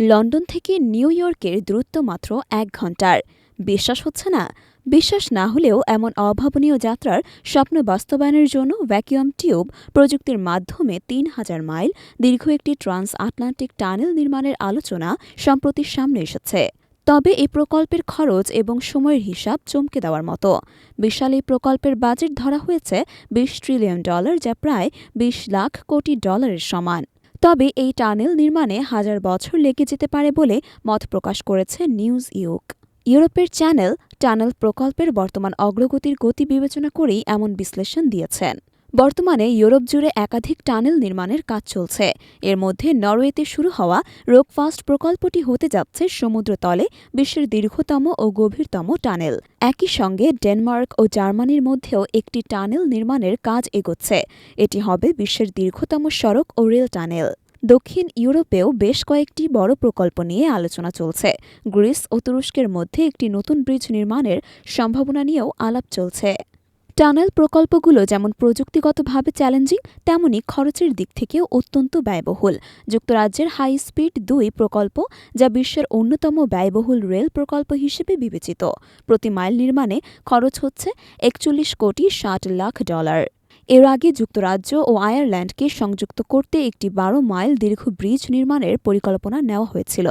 London থেকে new ইয়র্কের দূরত্ব মাত্র এক ঘণ্টার। বিশ্বাস হচ্ছে না? বিশ্বাস না হলেও এমন অভাবনীয় যাত্রার স্বপ্ন বাস্তবায়নের জন্য ভ্যাকুয়াম টিউব প্রযুক্তির মাধ্যমে তিন হাজার মাইল দীর্ঘ একটি ট্রান্স আটলান্টিক টানেল নির্মাণের আলোচনা সম্প্রতি সামনে এসেছে। তবে এই প্রকল্পের খরচ এবং সময়ের হিসাব চমকে দেওয়ার মতো। বিশাল এই প্রকল্পের বাজেট ধরা হয়েছে বিশ ট্রিলিয়ন ডলার, যা প্রায় বিশ লাখ কোটি ডলারের সমান। তবে এই টানেল নির্মাণে হাজার বছর লেগে যেতে পারে বলে মত প্রকাশ করেছে নিউজ ইউক ইউরোপের চ্যানেল টানেল প্রকল্পের বর্তমান অগ্রগতির গতি বিবেচনা করেই এমন বিশ্লেষণ দিয়েছেন। বর্তমানে ইউরোপ জুড়ে একাধিক টানেল নির্মাণের কাজ চলছে। এর মধ্যে নরওয়েতে শুরু হওয়া রোকফাস্ট প্রকল্পটি হতে যাচ্ছে সমুদ্রতলে বিশ্বের দীর্ঘতম ও গভীরতম টানেল। একই সঙ্গে ডেনমার্ক ও জার্মানির মধ্যেও একটি টানেল নির্মাণের কাজ এগোচ্ছে। এটি হবে বিশ্বের দীর্ঘতম সড়ক ও রেল টানেল। দক্ষিণ ইউরোপেও বেশ কয়েকটি বড় প্রকল্প নিয়ে আলোচনা চলছে। গ্রিস ও তুরস্কের মধ্যে একটি নতুন ব্রিজ নির্মাণের সম্ভাবনা নিয়েও আলাপ চলছে। টানেল প্রকল্পগুলো যেমন প্রযুক্তিগতভাবে চ্যালেঞ্জিং, তেমনি খরচের দিক থেকেও অত্যন্ত ব্যয়বহুল। যুক্তরাজ্যের হাই স্পিড দুই প্রকল্প, যা বিশ্বের অন্যতম ব্যয়বহুল রেল প্রকল্প হিসেবে বিবেচিত। প্রতি মাইল নির্মাণে খরচ হচ্ছে একচল্লিশ কোটি ষাট লাখ ডলার। এর আগে যুক্তরাজ্য ও আয়ারল্যান্ডকে সংযুক্ত করতে একটি বারো মাইল দীর্ঘ ব্রিজ নির্মাণের পরিকল্পনা নেওয়া হয়েছিল।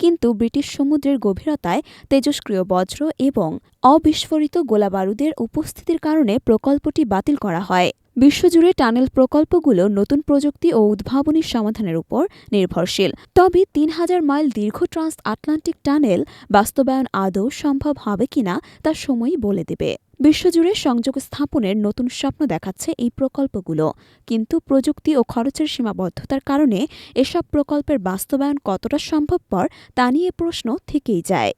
কিন্তু ব্রিটিশ সমুদ্রের গভীরতায় তেজস্ক্রিয় বজ্র এবং অবিস্ফোরিত গোলাবারুদের উপস্থিতির কারণে প্রকল্পটি বাতিল করা হয়। বিশ্বজুড়ে টানেল প্রকল্পগুলো নতুন প্রযুক্তি ও উদ্ভাবনী সমাধানের উপর নির্ভরশীল। তবে তিন হাজার মাইল দীর্ঘ ট্রান্স আটলান্টিক টানেল বাস্তবায়ন আদৌ সম্ভব হবে কিনা তা সময়ই বলে দেবে। বিশ্বজুড়ে সংযোগ স্থাপনের নতুন স্বপ্ন দেখাচ্ছে এই প্রকল্পগুলো। কিন্তু প্রযুক্তি ও খরচের সীমাবদ্ধতার কারণে এসব প্রকল্পের বাস্তবায়ন কতটা সম্ভবপর তা নিয়ে প্রশ্ন থেকেই যায়।